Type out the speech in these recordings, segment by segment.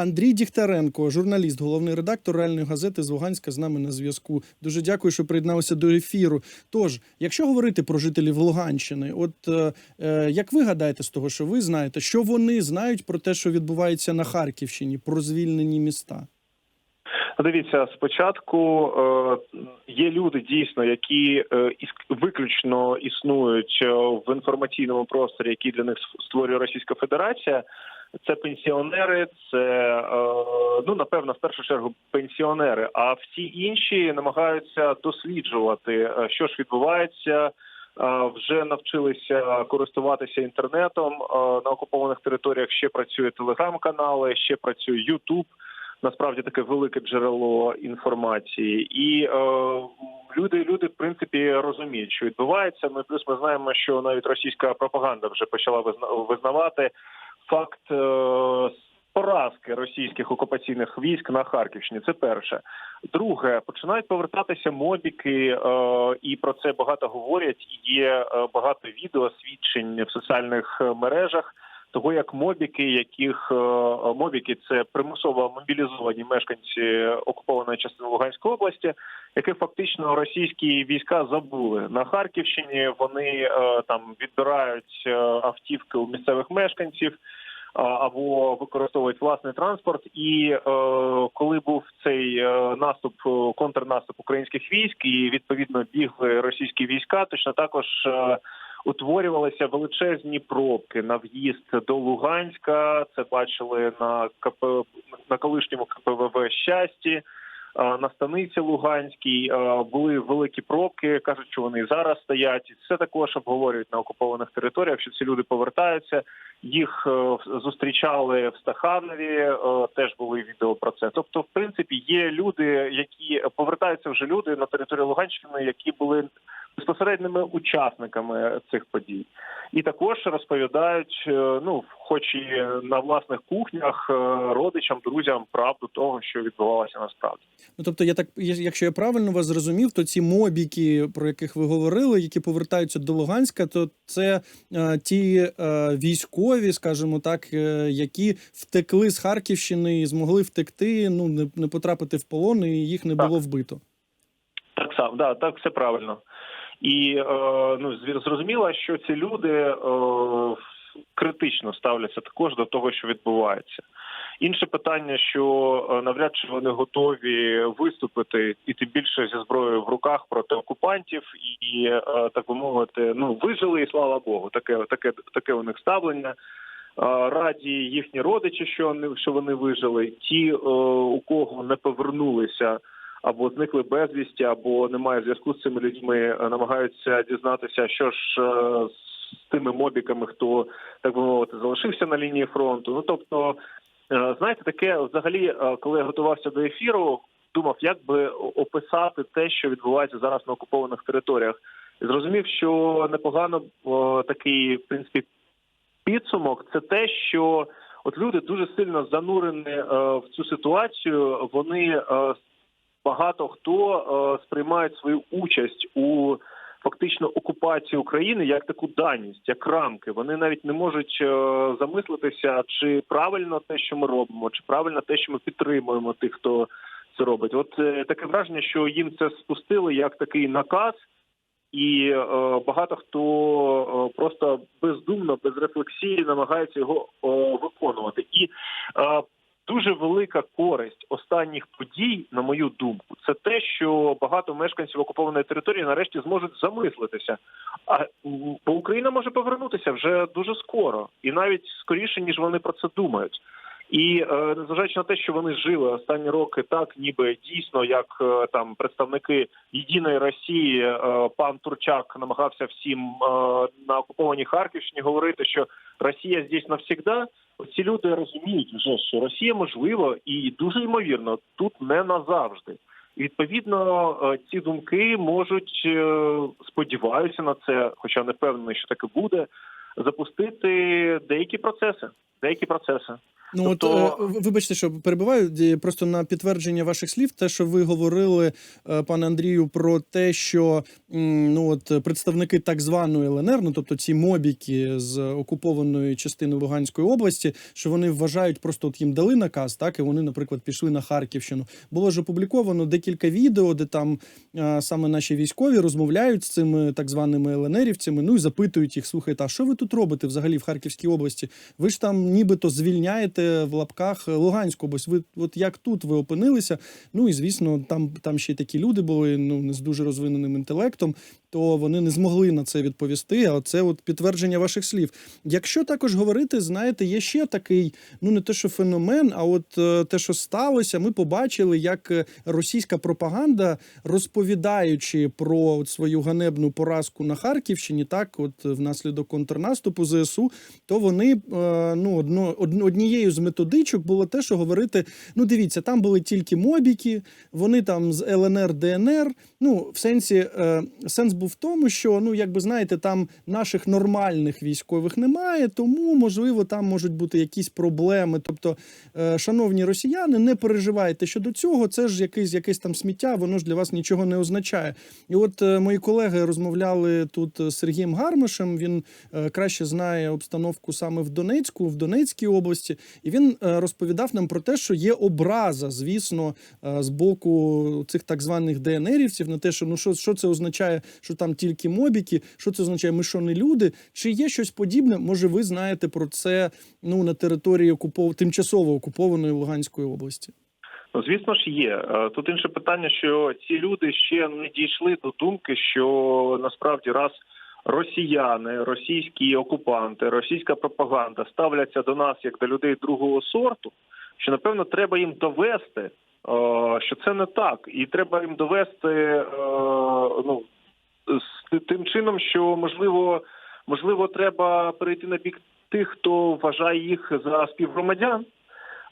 Андрій Дігтяренко, журналіст, головний редактор реальної газети з Луганська з нами на зв'язку. Дуже дякую, що приєдналися до ефіру. Тож, якщо говорити про жителів Луганщини, от е, е, як ви гадаєте з того, що ви знаєте, що вони знають про те, що відбувається на Харківщині, про звільнені міста? Дивіться, спочатку е, є люди дійсно, які е, виключно існують в інформаційному просторі, який для них створює Російська Федерація. Це пенсіонери, це е, ну напевно в першу чергу пенсіонери. А всі інші намагаються досліджувати, е, що ж відбувається. Е, Вже навчилися користуватися інтернетом на окупованих територіях. Ще працює телеграм-канали, ще працює Ютуб насправді таке велике джерело інформації, і е, люди, люди в принципі розуміють, що відбувається. І плюс ми знаємо, що навіть російська пропаганда вже почала визна- визнавати факт. Е, Поразки російських окупаційних військ на Харківщині це перше. Друге, починають повертатися мобіки, е, і про це багато говорять. Є е, багато відео свідчень в соціальних мережах того, як мобіки, яких мобіки це примусово мобілізовані мешканці окупованої частини Луганської області, яких фактично російські війська забули на Харківщині. Вони там відбирають автівки у місцевих мешканців. Або використовують власний транспорт, і е, коли був цей е, наступ, е, контрнаступ українських військ, і відповідно бігли російські війська, точно також утворювалися величезні пробки на в'їзд до Луганська. Це бачили на КП на колишньому КПВВ щасті. На станиці Луганській були великі пробки. кажуть, що вони зараз стоять. Це також обговорюють на окупованих територіях. Що ці люди повертаються. Їх е, зустрічали в Стаханові. е, Теж були відео про це. Тобто, в принципі, є люди, які повертаються вже люди на територію Луганщини, які були безпосередніми учасниками цих подій, і також розповідають, е, ну хоч і на власних кухнях, е, родичам, друзям правду того, що відбувалося насправді. Ну тобто, я так, якщо я правильно вас зрозумів, то ці мобіки, про яких ви говорили, які повертаються до Луганська, то це е, ті е, військові, скажімо так, е, які втекли з Харківщини і змогли втекти, ну не, не потрапити в полон, і їх не Так. було вбито. Так само, да, так все правильно. І е, ну зрозуміло, що ці люди е, критично ставляться також до того, що відбувається. Інше питання, що е, навряд чи вони готові виступити і тим більше зі зброєю в руках проти окупантів, і так би мовити, ну вижили, і слава Богу, таке, таке, таке у них ставлення. Раді їхні родичі, що вони що вони вижили. Ті, у кого не повернулися або зникли безвісті, або немає зв'язку з цими людьми, е, намагаються дізнатися, що ж е, з тими мобіками, хто так би мовити, залишився на лінії фронту. Ну тобто, е, знаєте, таке взагалі, коли я готувався до ефіру, думав, як би описати те, що відбувається зараз на окупованих територіях. Зрозумів, що непогано о, такий в принципі підсумок це те, що от люди дуже сильно занурені е, в цю ситуацію. Вони багато хто е, сприймають свою участь у фактично окупації України як таку даність, як рамки. Вони навіть не можуть е, замислитися, чи правильно те, що ми робимо, чи правильно те, що ми підтримуємо тих, хто це робить. От е, таке враження, що їм це спустили як такий наказ. І е, багато хто е, просто бездумно, без рефлексії намагається його е, виконувати. І дуже велика користь останніх подій, на мою думку, це те, що багато мешканців окупованої території нарешті зможуть замислитися. А бо Україна може повернутися вже дуже скоро, і навіть скоріше ніж вони про це думають. І е, незважаючи на те, що вони жили останні роки, так ніби дійсно, як е, там представники єдиної Росії, е, пан Турчак намагався всім на окупованій Харківщині говорити, що Росія здесь навсігда. Ці люди розуміють вже, що Росія можливо і дуже ймовірно тут не назавжди. І відповідно ці думки можуть сподіваюся на це, хоча не впевнений, що таке буде, запустити деякі процеси. Деякі процеси. Ну Тобто- от е, вибачте, що перебиваю просто на підтвердження ваших слів, те, що ви говорили, е, пане Андрію, про те, що ну от представники так званої ЛНР, ну тобто ці мобіки з окупованої частини Луганської області, що вони вважають, просто от їм дали наказ, так і вони, наприклад, пішли на Харківщину. Було ж опубліковано декілька відео, де там е, саме наші військові розмовляють з цими так званими ЛНРівцями, ну і запитують їх: слухайте, а що ви тут робите взагалі в Харківській області? Ви ж там нібито звільняєте в лапках Луганську область. Ви от як тут ви опинилися? Ну і звісно, там, там ще такі люди були ну не з дуже розвиненим інтелектом, то вони не змогли на це відповісти. А це от підтвердження ваших слів. Якщо також говорити, знаєте, є ще такий, ну не те, що феномен, а от е, те, що сталося, ми побачили, як е, російська пропаганда, розповідаючи про от свою ганебну поразку на Харківщині, так, от е, внаслідок контрнаступу ЗСУ, то вони ну одно, однією з методичок було те, що говорити: ну дивіться, там були тільки мобіки, вони там з ЛНР, ДНР. Ну, в сенсі, сенс був в тому, що ну, якби знаєте, там наших нормальних військових немає, тому можливо там можуть бути якісь проблеми. Тобто, е, шановні росіяни, не переживайте щодо цього. Це ж якийсь якесь там сміття, воно ж для вас нічого не означає. І от е, мої колеги розмовляли тут з Сергієм Гармашем. Він е, краще знає обстановку саме в Донецьку, в Донецькій області, і він розповідав нам про те, що є образа, звісно, з боку цих так званих ДНРівців на те, що ну що, що це означає, там тільки мобіки, що це означає, ми що не люди. Чи є щось подібне? Може, ви знаєте про це ну на території окупов... тимчасово окупованої Луганської області? Ну, звісно ж, є. Е, Тут інше питання, що ці люди ще не дійшли до думки, що насправді раз росіяни, російські окупанти, російська пропаганда ставляться до нас як до людей другого сорту, що напевно треба їм довести, е, що це не так, і треба їм довести е, ну з тим чином, що можливо, можливо, треба перейти на бік тих, хто вважає їх за співгромадян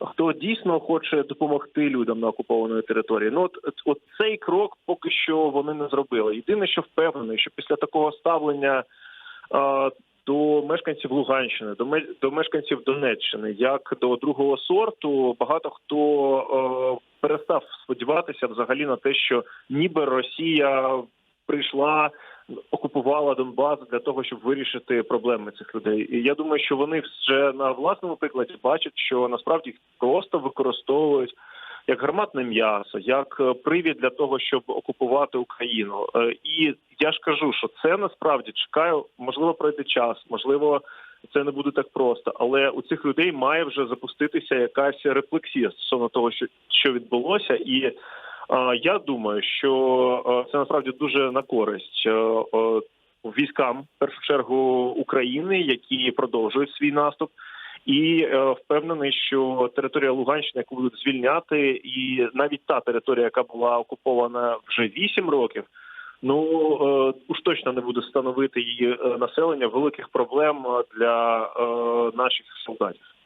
хто дійсно хоче допомогти людям на окупованої території. Ну от, от цей крок поки що вони не зробили. Єдине, що впевнений, що після такого ставлення. е, до мешканців Луганщини, до до мешканців Донеччини, як до другого сорту, багато хто е, перестав сподіватися взагалі на те, що ніби Росія прийшла, окупувала Донбас для того, щоб вирішити проблеми цих людей. І я думаю, що вони вже на власному прикладі бачать, що насправді їх просто використовують як гарматне м'ясо, як е, привід для того, щоб окупувати Україну. Е, І я ж кажу, що це насправді чекаю, можливо, пройде час, можливо. Це не буде так просто, але у цих людей має вже запуститися якась рефлексія стосовно того, що, що відбулося, і я думаю, що е, це насправді дуже на користь е, е, військам, в першу чергу України, які продовжують свій наступ. І е, впевнений, що територія Луганщини, яку будуть звільняти, і навіть та територія, яка була окупована вже вісім років, ну е, уж точно не буде становити її населення великих проблем для е, наших солдатів.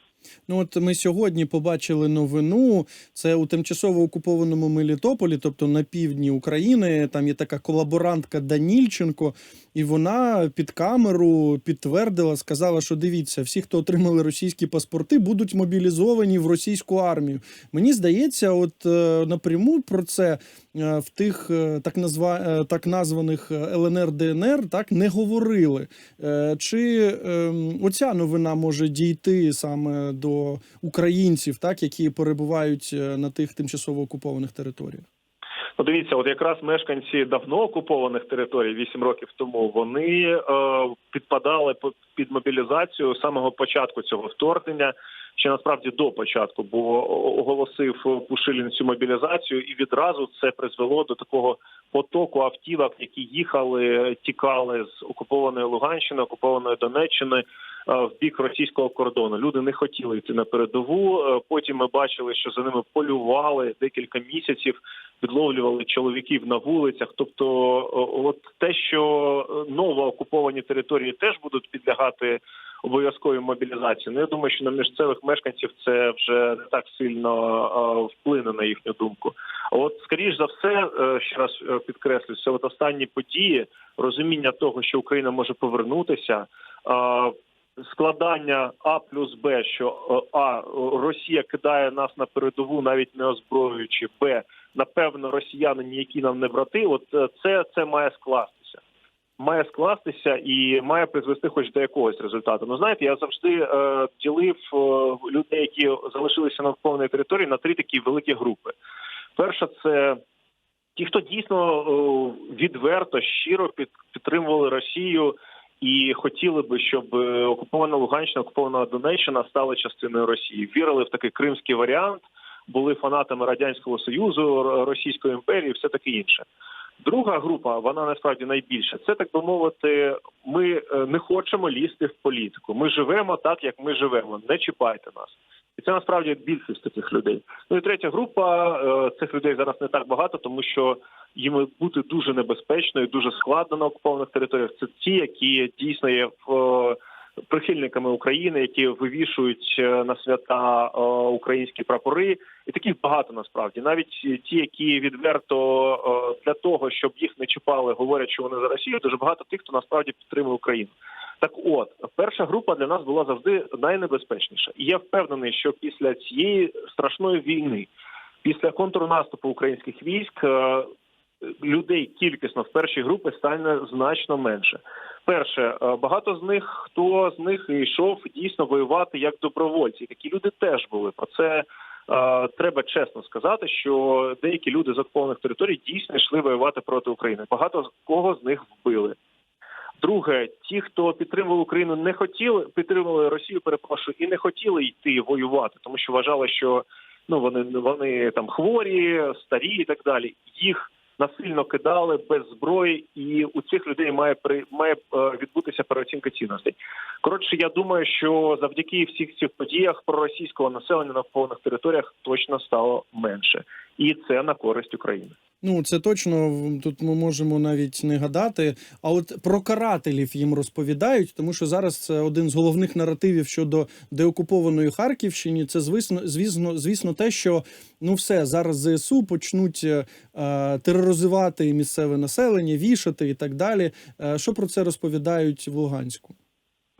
Ну, от ми сьогодні побачили новину. Це у тимчасово окупованому Мелітополі, тобто на півдні України. Там є така колаборантка Данільченко, і вона під камеру підтвердила, сказала, що дивіться, всі, хто отримали російські паспорти, будуть мобілізовані в російську армію. Мені здається, от е, напряму про це в тих е, так назва е, так названих е, ЛНР ДНР так не говорили. Е, Чи ем, оця новина може дійти саме до українців, так які перебувають е, на тих тимчасово окупованих територіях? Ну, дивіться, от якраз мешканці давно окупованих територій, вісім років тому, вони е, підпадали під мобілізацію самого початку цього вторгнення, ще насправді до початку, бо оголосив Пушилін цю мобілізацію, і відразу це призвело до такого потоку автівок, які їхали, тікали з окупованої Луганщини, окупованої Донеччини е, в бік російського кордону. Люди не хотіли йти на передову. Е, Потім ми бачили, що за ними полювали декілька місяців відловлювали чоловіків на вулицях. Тобто, от те, що е, новоокуповані території теж будуть підлягати обов'язковій мобілізації. Ну я думаю, що на місцевих мешканців це вже не так сильно вплине на їхню думку. От, скоріш за все, е, ще раз е, підкреслю, це от останні події, розуміння того, що Україна може повернутися. складання А плюс Б, що е, А Росія кидає нас на передову, навіть не озброюючи, Б, напевно, росіяни ніякі нам не брати. От це, це має скластися. Має скластися і має призвести хоч до якогось результату. Ну знаєте, я завжди е, ділив е, людей, які залишилися на окупованій території, на три такі великі групи. Перша це ті, хто дійсно е, відверто, щиро під, підтримували Росію і хотіли би, щоб е, окупована Луганщина, окупована Донеччина стали частиною Росії. Вірили в такий кримський варіант, були фанатами радянського союзу, Російської імперії, все таке інше. Друга група, вона насправді найбільша. Це так би мовити, ми е, не хочемо лізти в політику. Ми живемо так, як ми живемо. Не чіпайте нас. І це насправді більшість таких людей. Ну і третя група е, цих людей зараз не так багато, тому що їм бути дуже небезпечно і дуже складно на окупованих територіях. Це ті, які дійсно є в е, прихильниками України, які вивішують е, на свята е, українські прапори, і таких багато насправді. Навіть ті, які відверто е, для того, щоб їх не чіпали, говорять, що вони за Росію. Дуже багато тих, хто насправді підтримує Україну. Так, от перша група для нас була завжди найнебезпечніша, і я впевнений, що після цієї страшної війни, після контрнаступу українських військ, людей кількісно в першій групі стане значно менше. Перше, е, багато з них хто з них йшов дійсно воювати як добровольці. Такі люди теж були. Про це е, треба чесно сказати, що деякі люди з окупованих територій дійсно йшли воювати проти України. Багато кого з них вбили. Друге, ті, хто підтримував Україну, не хотіли підтримували Росію, перепрошую, і не хотіли йти воювати, тому що вважали, що ну вони вони там хворі, старі і так далі. Їх насильно кидали без зброї, і у цих людей має при має е, відбутися переоцінка цінностей. Коротше, я думаю, що завдяки всіх цих подіях проросійського населення на повних територіях точно стало менше, і це на користь України. Ну, це точно тут ми можемо навіть не гадати. А от про карателів їм розповідають, тому що зараз це один з головних наративів щодо деокупованої Харківщини. Це звісно, звісно, звісно, те, що ну все зараз ЗСУ почнуть е, тероризувати місцеве населення, вішати і так далі. Е, що про це розповідають в Луганську?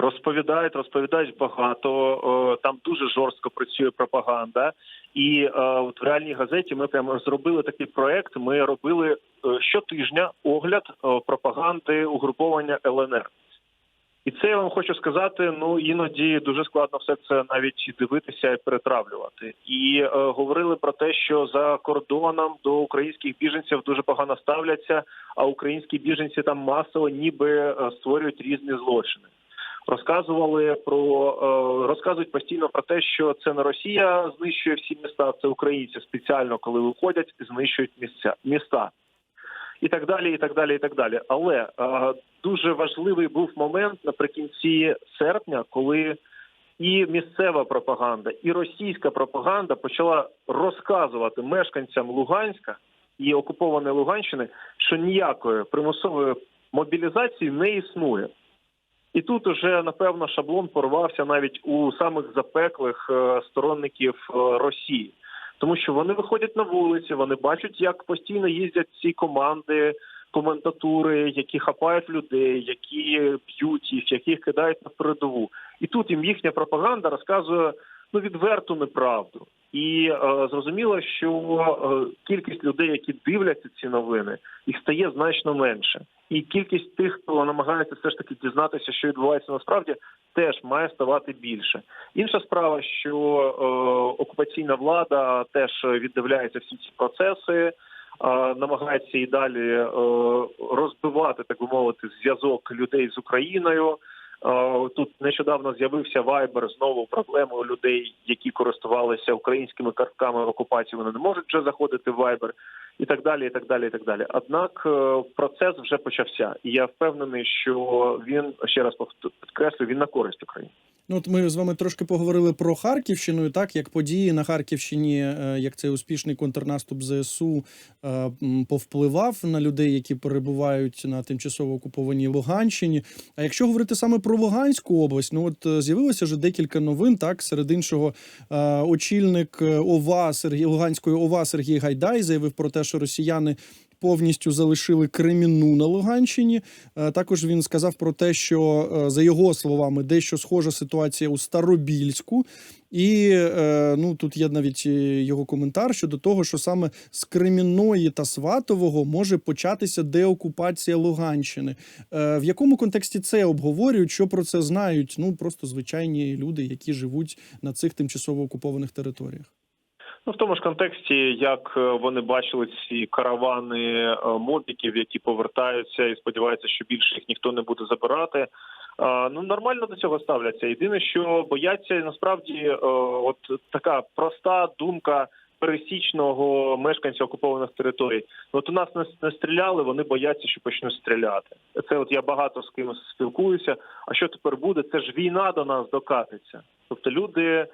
Розповідають, розповідають багато. Там дуже жорстко працює пропаганда. І е, от в реальній газеті ми прямо зробили такий проект. Ми робили е, щотижня огляд е, пропаганди угруповання ЛНР. І це я вам хочу сказати. Ну іноді дуже складно все це навіть дивитися і перетравлювати. І е, говорили про те, що за кордоном до українських біженців дуже погано ставляться, а українські біженці там масово ніби е, створюють різні злочини. Розказували про е, розказують постійно про те, що це не Росія знищує всі міста, це українці спеціально, коли виходять, знищують місця міста. І так далі, і так далі, і так далі. Але е, дуже важливий був момент наприкінці серпня, коли і місцева пропаганда, і російська пропаганда почала розказувати мешканцям Луганська і окупованої Луганщини, що ніякої примусової мобілізації не існує. І тут уже напевно шаблон порвався навіть у самих запеклих е, сторонників е, Росії, тому що вони виходять на вулиці, вони бачать, як постійно їздять ці команди, коментатури, які хапають людей, які б'ють їх, яких кидають на передову. І тут їм їхня пропаганда розказує ну відверту неправду. І е, зрозуміло, що е, кількість людей, які дивляться ці новини, їх стає значно менше. І кількість тих, хто намагається все ж таки дізнатися, що відбувається насправді, теж має ставати більше. Інша справа, що е, окупаційна влада теж віддивляється всі ці процеси, е, намагається і далі е, розбивати, так би мовити, зв'язок людей з Україною. Е, Тут нещодавно з'явився Viber, знову проблемою людей, які користувалися українськими картками в окупації. Вони не можуть вже заходити в Viber і так далі. І так далі, і так далі. Однак е, процес вже почався, і я впевнений, що він ще раз підкреслю, він на користь України. Ну, от ми з вами трошки поговорили про Харківщину, і так як події на Харківщині, е, як цей успішний контрнаступ ЗСУ повпливав на людей, які перебувають на тимчасово окупованій Луганщині. А якщо говорити саме про Луганську область, ну от е, з'явилося вже декілька новин. Так, серед іншого, е, очільник е, ОВА Сергій Луганської ОВА Сергій Гайдай заявив про те, що росіяни повністю залишили Кремінну на Луганщині. Е, Також він сказав про те, що е, за його словами дещо схожа ситуація у Старобільську. І е, ну тут є навіть його коментар щодо того, що саме з Кремінної та Сватового може початися деокупація Луганщини. В якому контексті це обговорюють? Що про це знають? Ну просто звичайні люди, які живуть на цих тимчасово окупованих територіях. Ну, в тому ж контексті, як е, вони бачили ці каравани е, мобіків, які повертаються і сподіваються, що більше їх ніхто не буде забирати. е, Ну нормально до цього ставляться. Єдине, що бояться насправді, от така проста думка пересічного мешканця окупованих територій. От у нас не стріляли, вони бояться, що почнуть стріляти. Це от я багато з ким спілкуюся. А що тепер буде? Це ж війна до нас докатиться. Тобто люди е,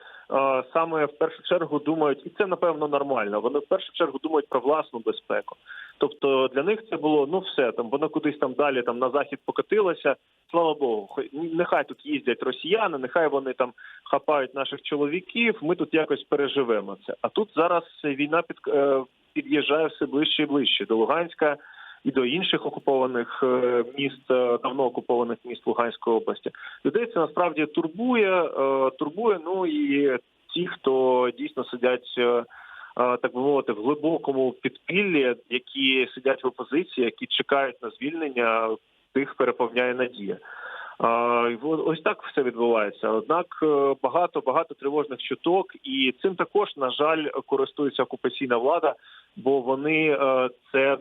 саме в першу чергу думають, і це напевно нормально. Вони в першу чергу думають про власну безпеку. Тобто для них це було ну все там, воно кудись там далі там на захід покотилося. Слава Богу, хай- нехай тут їздять росіяни, нехай вони там хапають наших чоловіків. Ми тут якось переживемо це. А тут зараз війна під е, під'їжджає все ближче і ближче до Луганська і до інших окупованих е, міст, е, давно окупованих міст Луганської області. Людей це насправді турбує, е, турбує. Ну і ті, хто дійсно сидять. Так би мовити, в глибокому підпіллі, які сидять в опозиції, які чекають на звільнення, тих переповняє надія. Ось так все відбувається. Однак багато багато тривожних чуток, і цим також на жаль користується окупаційна влада, бо вони це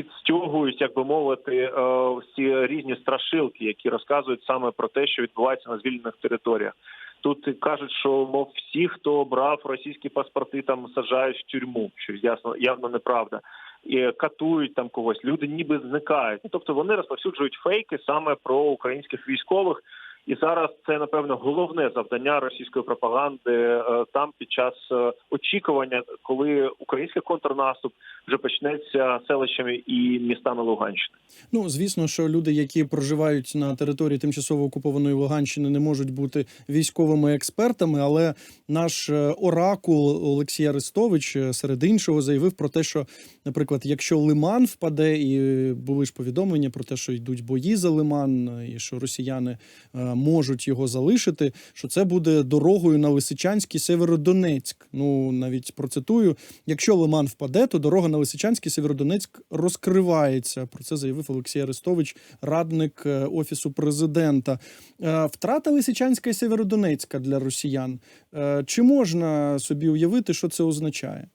е, як би мовити, е, всі різні страшилки, які розказують саме про те, що відбувається на звільнених територіях. Тут кажуть, що мов всі, хто брав російські паспорти, там саджають в тюрму, що ясно явно неправда. І катують там когось. Люди ніби зникають. Ну, тобто вони розповсюджують фейки саме про українських військових. І зараз це напевно головне завдання російської пропаганди е, там під час е, очікування, коли український контрнаступ вже почнеться селищами і містами Луганщини. Ну звісно, що люди, які проживають на території тимчасово окупованої Луганщини, не можуть бути військовими експертами. Але наш е, оракул Олексій Арестович серед іншого заявив про те, що, наприклад, якщо Лиман впаде, і були ж повідомлення про те, що йдуть бої за Лиман, і що росіяни можуть його залишити, що це буде дорогою на Лисичанський Северодонецьк. Ну навіть процитую: якщо Лиман впаде, то дорога на Лисичанський Северодонецьк розкривається. Про це заявив Олексій Арестович, радник е, офісу президента. Е, Втрата Лисичанська і Северодонецька для росіян. Е, Чи можна собі уявити, що це означає?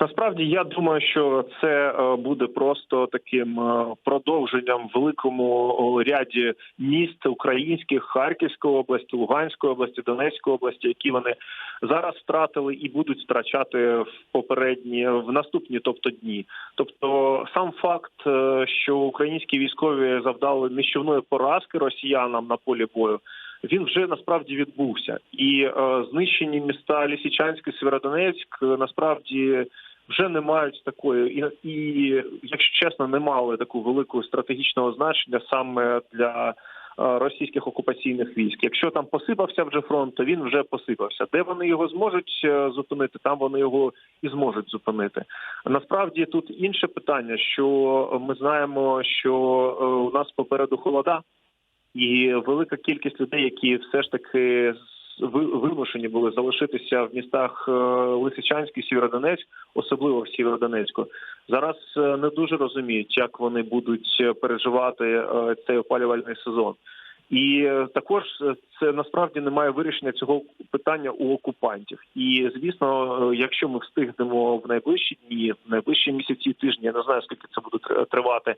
Насправді я думаю, що це е, буде просто таким е, продовженням великому ряді міст українських Харківської області, Луганської області, Донецької області, які вони зараз втратили і будуть втрачати в попередні в наступні, тобто дні. Тобто, сам факт, е, що українські військові завдали нищівної поразки росіянам на полі бою. Він вже насправді відбувся, і е, знищені міста Лісічанськ і Сєвєродонецьк насправді вже не мають такої, і, і якщо чесно, не мали таку великого стратегічного значення саме для е, російських окупаційних військ. Якщо там посипався вже фронт, то він вже посипався. Де вони його зможуть е, зупинити, там вони його і зможуть зупинити. Насправді тут інше питання, що ми знаємо, що е, у нас попереду холода. І велика кількість людей, які все ж таки вимушені були залишитися в містах е, Лисичанськ і Сєвєродонецьк, особливо в Сєвєродонецьку, зараз е, не дуже розуміють, як вони будуть е, переживати цей опалювальний сезон. І також це насправді немає вирішення цього питання у окупантів. І звісно, якщо ми встигнемо в найближчі дні, в найближчі місяці, тижні, я не знаю скільки це буде тривати,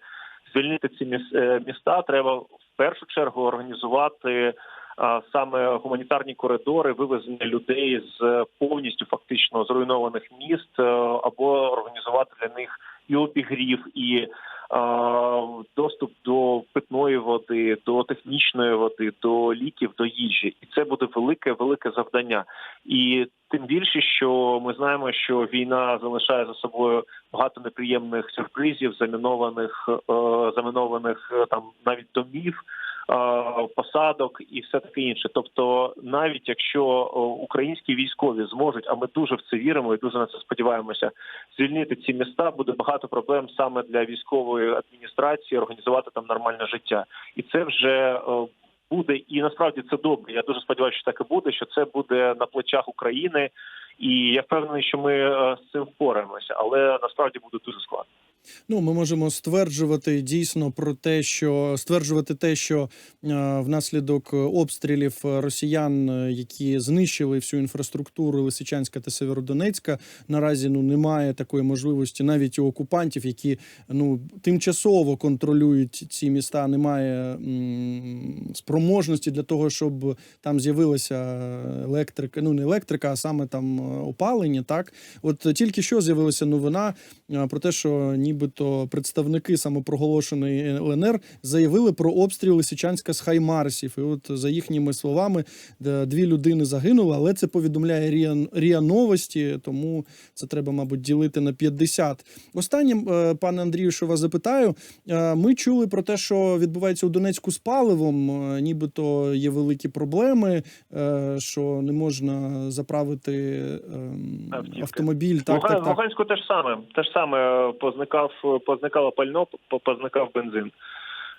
звільнити ці міс- міста, треба в першу чергу організувати саме гуманітарні коридори, вивезення людей з е, повністю фактично зруйнованих міст, е, або організувати для них і обігрів, і а, доступ до питної води, до технічної води, до ліків, до їжі, і це буде велике велике завдання. І тим більше, що ми знаємо, що війна залишає за собою багато неприємних сюрпризів, замінованих е, замінованих е, там навіть домів. Посадок і все таке інше. Тобто, навіть якщо українські військові зможуть, а ми дуже в це віримо і дуже на це сподіваємося, звільнити ці міста, буде багато проблем саме для військової адміністрації організувати там нормальне життя, і це вже буде і насправді це добре. Я дуже сподіваюся, що так і буде. Що це буде на плечах України, і я впевнений, що ми е, з цим впораємося, але насправді буде дуже складно. Ну, ми можемо стверджувати дійсно про те, що стверджувати те, що е, внаслідок обстрілів росіян, е, які знищили всю інфраструктуру Лисичанська та Северодонецька, наразі ну немає такої можливості навіть у окупантів, які ну тимчасово контролюють ці міста. Немає м, спроможності для того, щоб там з'явилася електрика. Ну не електрика, а саме там е, опалення. Так, от тільки що з'явилася новина про те, що нібито представники самопроголошеної ЛНР заявили про обстріл Лисичанська з Хаймарсів. І от за їхніми словами, дві людини загинули, але це повідомляє Ріа, Ріа Новості, тому це треба, мабуть, ділити на 50. Останнім, е, пане Андрію, що вас запитаю, е, ми чули про те, що відбувається у Донецьку з паливом. Е, Нібито є великі проблеми, що не можна заправити ем, автомобіль. Так, Луга- так, так. Луганську теж саме. Те ж саме е, позникав, позникало пально, по- позникав бензин.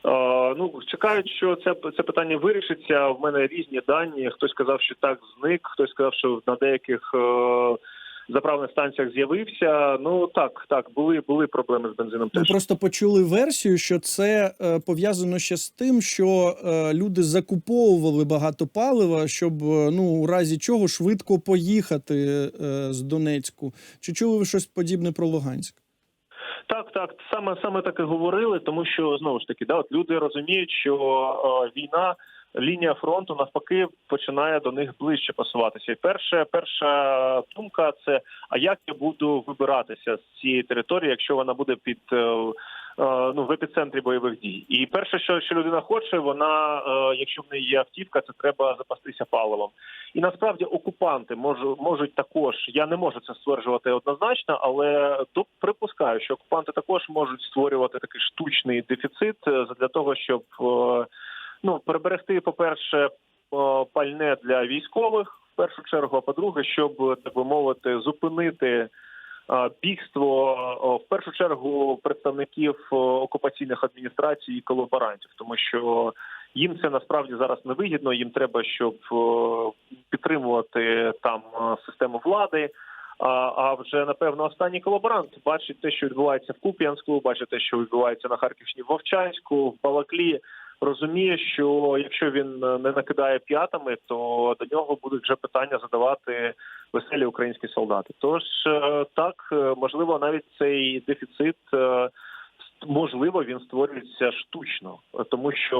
Е, ну, чекають, що це, це питання вирішиться. В мене різні дані. Хтось сказав, що так зник, хтось сказав, що на деяких е, заправних станціях з'явився. Ну так, так, були, були проблеми з бензином. Ми Теж. просто почули версію, що це е, пов'язано ще з тим, що е, люди закуповували багато палива, щоб е, ну у разі чого швидко поїхати е, з Донецьку. Чи чули ви щось подібне про Луганськ? Так, так, саме саме так і говорили, тому що знову ж таки, да, от люди розуміють, що е, війна, лінія фронту навпаки починає до них ближче пасуватися. І перша, перша думка це: а як я буду вибиратися з цієї території, якщо вона буде під е, ну в епіцентрі бойових дій? І перше, що, що людина хоче, вона, е, якщо в неї є автівка, це треба запастися паливом. І насправді окупанти можуть можуть також. Я не можу це стверджувати однозначно, але то припускаю, що окупанти також можуть створювати такий штучний дефіцит е, для того, щоб е, ну переберегти, по перше, пальне для військових в першу чергу. А по-друге, щоб так би мовити, зупинити. Бігство в першу чергу представників окупаційних адміністрацій і колаборантів, тому що їм це насправді зараз не вигідно. Їм треба, щоб підтримувати там систему влади. А вже напевно останній колаборант бачить те, що відбувається в Куп'янську, бачить те, що відбувається на Харківщині в Вовчанську, в Балаклі. Розуміє, що якщо він е, не накидає п'ятами, то до нього будуть вже питання задавати веселі українські солдати. Тож е, так е, можливо, навіть цей дефіцит можливо він створюється штучно, тому що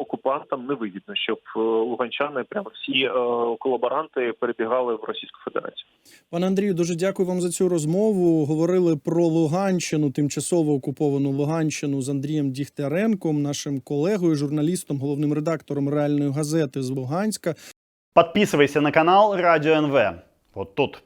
окупантам не вигідно, щоб е, луганчани прямо всі е, колаборанти перебігали в Російську Федерацію. Пане Андрію, дуже дякую вам за цю розмову. Говорили про Луганщину, тимчасово окуповану Луганщину з Андрієм Дігтяренком, нашим колегою, журналістом, головним редактором реальної газети з Луганська. Подписывайся на канал Радио НВ. Вот тут.